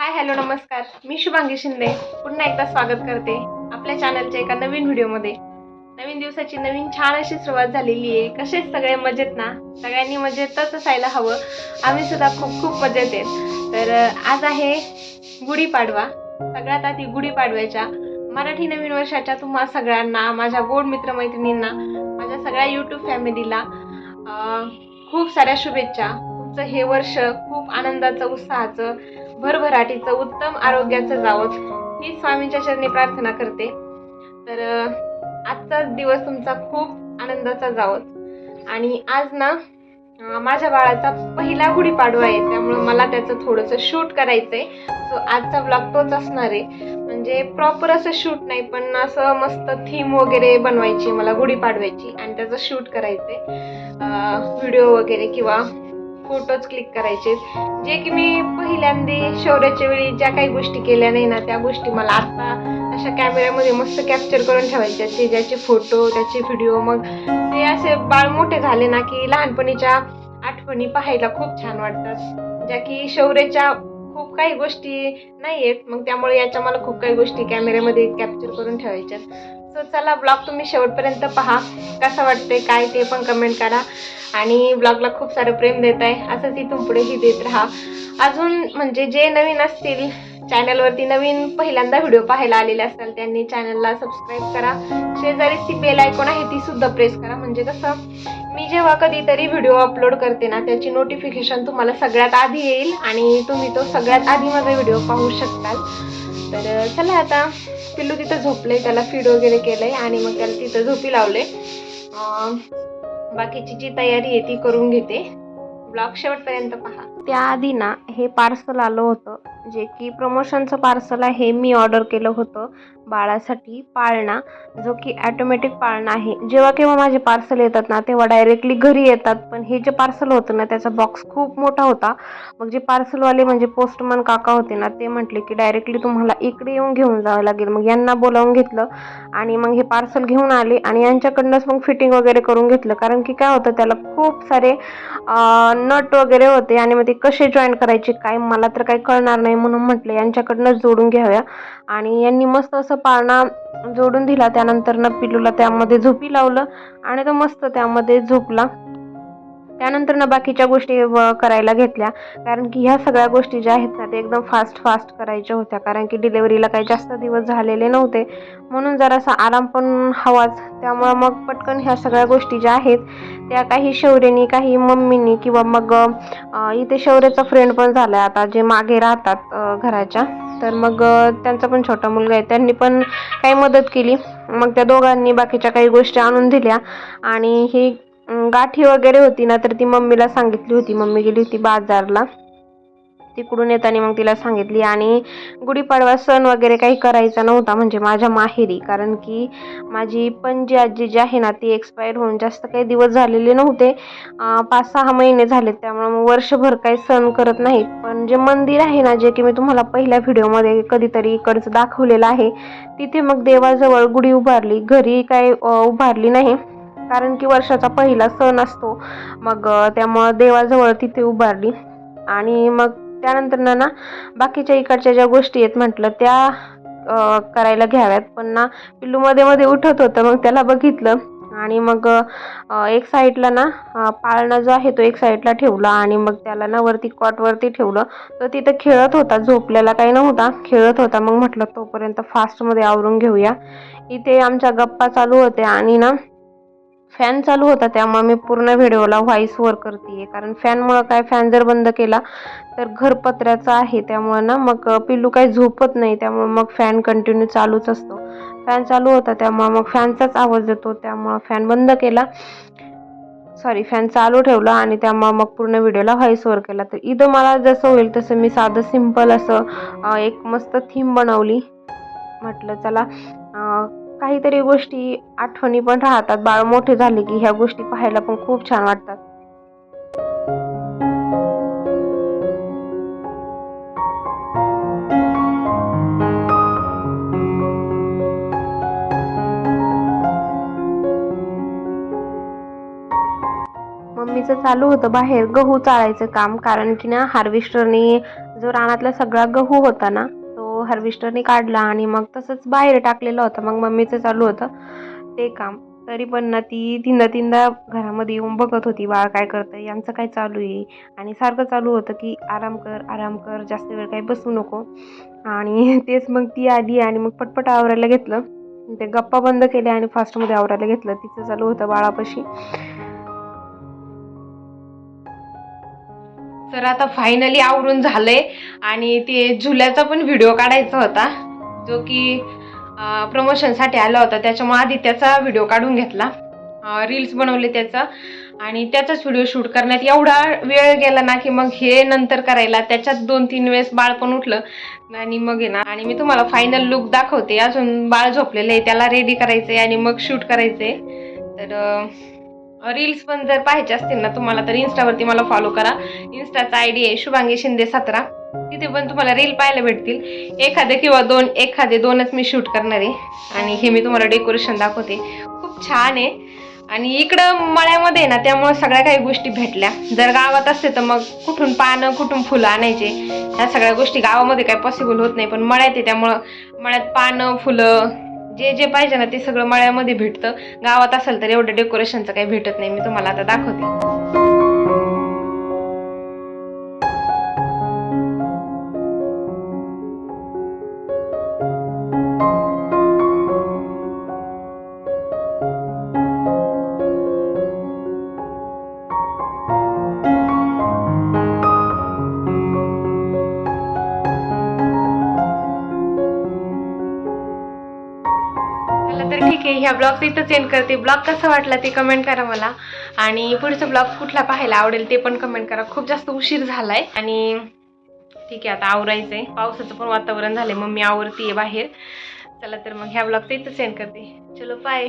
Hi hello नमस्कार. मी शुभांगी शिंदे. पुन्हा एकदा स्वागत करते आपल्या चॅनलच्या एका नवीन व्हिडिओमध्ये. नवीन दिवसाची नवीन छान अशी सुरुवात झालेली आहे. कसेच सगळे मजेत ना? सगळ्यांनी मजेतच असायला हवं. आम्ही सुद्धा खूप खूप मजेत आहेत. तर आज आहे गुढीपाडवा. सगळ्यात आधी गुढीपाडव्याच्या मराठी नवीन वर्षाच्या तुम्हा सगळ्यांना माझ्या गोड मित्रमैत्रिणींना माझ्या सगळ्या यूट्यूब फॅमिलीला खूप साऱ्या शुभेच्छा. तुमचं हे वर्ष खूप आनंदाचं उत्साहाचं भरभराटीचं उत्तम आरोग्याचं जावं. ही स्वामींच्या चरणी प्रार्थना करते. तर आजचा दिवस तुमचा खूप आनंदाचा जावत आणि आज ना माझ्या बाळाचा पहिला गुढीपाडवा आहे. त्यामुळे मला त्याचं थोडंसं शूट करायचं आहे सो आजचा ब्लॉग तोच असणार आहे. म्हणजे प्रॉपर असं शूट नाही पण असं मस्त थीम वगैरे बनवायची मला गुढीपाडव्याची आणि त्याचं शूट करायचं आहे व्हिडिओ वगैरे किंवा फोटोज क्लिक करायचे जे की मी पहिल्यांदा शौर्याच्या वेळी ज्या काही गोष्टी केल्या नाही ना त्या गोष्टी मला आता अशा कॅमेऱ्यामध्ये मस्त कॅप्चर करून ठेवायच्या ते ज्याचे फोटो त्याचे व्हिडिओ मग ते असे बाळ मोठे झाले ना की लहानपणीच्या आठवणी पाहायला खूप छान वाटतात. ज्या की शौर्याच्या खूप काही गोष्टी नाही आहेत मग त्यामुळे याच्या मला खूप काही गोष्टी कॅमेऱ्यामध्ये कॅप्चर करून ठेवायच्या सो चला ब्लॉग तुम्ही शेवटपर्यंत पहा. कसं वाटतंय काय ते पण कमेंट करा. आणि ब्लॉगला खूप सारं प्रेम देत आहे. असंच इथून पुढेही देत राहा. अजून म्हणजे जे नवीन असतील चॅनलवरती नवीन पहिल्यांदा व्हिडिओ पाहायला आलेले असाल त्यांनी चॅनलला सबस्क्राईब करा. शेजारीच ती बेल आयकॉन आहे ती सुद्धा प्रेस करा. म्हणजे कसं मी जेव्हा कधीतरी व्हिडिओ अपलोड करते ना त्याची नोटिफिकेशन तुम्हाला सगळ्यात आधी येईल आणि तुम्ही तो सगळ्यात आधी माझा व्हिडिओ पाहू शकताल. तर चला आता पिल्लू तिथं झोपले त्याला फीड वगैरे केलंय आणि मग त्याला तिथं झोपी लावले बाकीची जी तयारी आहे ती करून घेते. ब्लॉग शेवटपर्यंत पहा. त्याआधी ना हे पार्सल आलं होतं जे की प्रमोशनचं पार्सल आहे मी ऑर्डर केलं होतं बाळासाठी पाळणा जो की ॲटोमॅटिक पाळणा आहे. जेव्हा केव्हा माझे पार्सल येतात ना तेव्हा डायरेक्टली घरी येतात. पण हे जे पार्सल होतं ना त्याचा बॉक्स खूप मोठा होता. मग जे पार्सलवाले म्हणजे पोस्टमन काका होते ना ते म्हटले की डायरेक्टली तुम्हाला इकडे येऊन घेऊन जावं लागेल. मग यांना बोलावून घेतलं आणि मग हे पार्सल घेऊन आले आणि यांच्याकडनंच मग फिटिंग वगैरे करून घेतलं. कारण की काय होतं त्याला खूप सारे नट वगैरे होते आणि मग ते कसे जॉईन करायचे काय मला तर काही कळणार नाही म्हणून म्हटलं यांच्याकडनंच जोडून घ्याव्या. आणि यांनी मस्त असं पाळणा जोडून दिला. त्यानंतर न पिलूला त्यामध्ये झोपी लावलं आणि तो मस्त त्यामध्ये झोपला. त्यानंतर ना बाकीच्या गोष्टी करायला घेतल्या. कारण की ह्या सगळ्या गोष्टी ज्या आहेत ना ते एकदम फास्ट फास्ट करायच्या होत्या. कारण की डिलेवरीला काही जास्त दिवस झालेले नव्हते. म्हणून जरासा आराम पण हवाच. त्यामुळं मग पटकन ह्या सगळ्या गोष्टी ज्या आहेत त्या काही शौर्यनी काही मम्मीनी किंवा मग इथे शौर्याचा फ्रेंड पण झाला आता जे मागे राहतात घराच्या. तर मग त्यांचा पण छोटा मुलगा आहे. त्यांनी पण काही मदत केली. मग त्या दोघांनी बाकीच्या काही गोष्टी आणून दिल्या. आणि ही गाठी वगैरे होती ना तर ती मम्मीला सांगितली होती. मम्मी गेली होती बाजारला. तिकडून येताना मग तिला सांगितली आणि गुढीपाडवा सण वगैरे काही करायचा नव्हता म्हणजे माझ्या माहेरी कारण की माझी पणजी आजी जी आहे ना ती एक्सपायर होऊन जास्त काही दिवस झालेले नव्हते. पाच सहा महिने झाले त्यामुळे मग वर्षभर काही सण करत नाहीत. पण जे मंदिर आहे ना जे की मी तुम्हाला पहिल्या व्हिडिओमध्ये कधीतरी इकडचं दाखवलेलं आहे तिथे मग देवाजवळ गुढी उभारली. घरी काय उभारली नाही कारण की वर्षाचा पहिला सण असतो. मग त्यामुळं देवाजवळ तिथे उभारली. आणि मग त्यानंतर ना ना बाकीच्या इकडच्या ज्या गोष्टी आहेत म्हटलं त्या करायला घ्याव्यात. पण ना पिल्लू मध्ये मध्ये उठत होतं मग त्याला बघितलं. आणि मग एक साईडला ना पाळणा जो आहे तो एक साईडला ठेवला. आणि मग त्याला ना वरती कॉटवरती ठेवलं. तर तिथं खेळत होता झोपलेला काही नव्हता. खेळत होता मग म्हटलं तोपर्यंत फास्टमध्ये आवरून घेऊया. इथे आमच्या गप्पा चालू होत्या. आणि ना फॅन चालू होता त्यामुळे मी पूर्ण व्हिडिओला व्हॉइस वर करते कारण फॅनमुळं काय फॅन जर बंद केला तर घर पत्र्याचं आहे त्यामुळं ना मग पिल्लू काही झोपत नाही त्यामुळं मग फॅन कंटिन्यू चालूच असतो. फॅन चालू होता त्यामुळं मग फॅनचाच आवाज येतो त्यामुळं फॅन बंद केला. सॉरी फॅन चालू ठेवला आणि त्यामुळं मग पूर्ण व्हिडिओला व्हॉइस ओव्हर केला. तर इथं मला जसं होईल तसं मी साधं सिंपल असं एक मस्त थीम बनवली. म्हटलं चला काहीतरी गोष्टी आठवणी पण राहतात. बाळ मोठे झाले की ह्या गोष्टी पाहायला पण खूप छान वाटतात. मम्मीचं चालू होतं बाहेर गहू चाळायचं काम. कारण की ना हार्वेस्टरने जो रानातला सगळा गहू होता ना हार्वेस्टरने काढला आणि मग तसंच बाहेर टाकलेलं होतं. मग मम्मीचं चालू होतं ते काम. तरी पण ना ती तीनदा तीनदा घरामध्ये येऊन बघत होती बाळ काय करतं यांचं काय चालू आहे? आणि सारखं चालू होतं की आराम कर आराम कर जास्त वेळ काही बसू नको. आणि तेच मग ती आली आणि मग पटपट आवरायला घेतलं. ते गप्पा बंद केल्या आणि फास्टमध्ये आवरायला घेतलं. तिचं चालू होतं बाळापाशी. तर आता फायनली आवरून झालंय. आणि ते झुल्याचा पण व्हिडिओ काढायचा होता. जो की प्रमोशनसाठी आला होता. त्याच्यामुळे आधी त्याचा व्हिडिओ काढून घेतला. रील्स बनवले त्याचा. आणि त्याचाच व्हिडिओ शूट करण्यात एवढा वेळ गेला ना की मग हे नंतर करायला त्याच्यात दोन तीन वेळेस बाळ पण उठलं. आणि मग आहे ना आणि मी तुम्हाला फायनल लुक दाखवते. अजून बाळ झोपलेलं आहे त्याला रेडी करायचंय आणि मग शूट करायचंय. तर रील्स पण जर पाहायचे असतील ना तुम्हाला तर इन्स्टावरती मला फॉलो करा. इन्स्टाचा आय डी आहे शुभांगी शिंदे सतरा. तिथे पण तुम्हाला रील पाहायला भेटतील. एखादे किंवा दोन एखादे दोनच मी शूट करणार. आहे आणि हे मी तुम्हाला डेकोरेशन दाखवते. खूप छान आहे. आणि इकडं मळ्यामध्ये आहे ना त्यामुळे सगळ्या काही गोष्टी भेटल्या. जर गावात असते तर मग कुठून पानं कुठून फुलं आणायचे? ह्या सगळ्या गोष्टी गावामध्ये काही पॉसिबल होत नाही पण मळ्यात आहे त्यामुळं मळ्यात पानं फुलं जे जे पाहिजे ना ते सगळं मळ्यामध्ये भेटतं. गावात असेल तर एवढं डेकोरेशनचं काही भेटत नाही. मी तुम्हाला आता दाखवते. ह्या ब्लॉगचं इथंच एंड करते. ब्लॉग कसा वाटला ते कमेंट करा मला. आणि पुढचा ब्लॉग कुठला पाहायला आवडेल ते पण कमेंट करा. खूप जास्त उशीर झालाय. आणि ठीक आहे आता आवरायचंय. पावसाचं पण वातावरण झालंय. मम्मी आवरती आहे बाहेर. चला तर मग ह्या ब्लॉगचं इथंच एंड करते. चलो बाय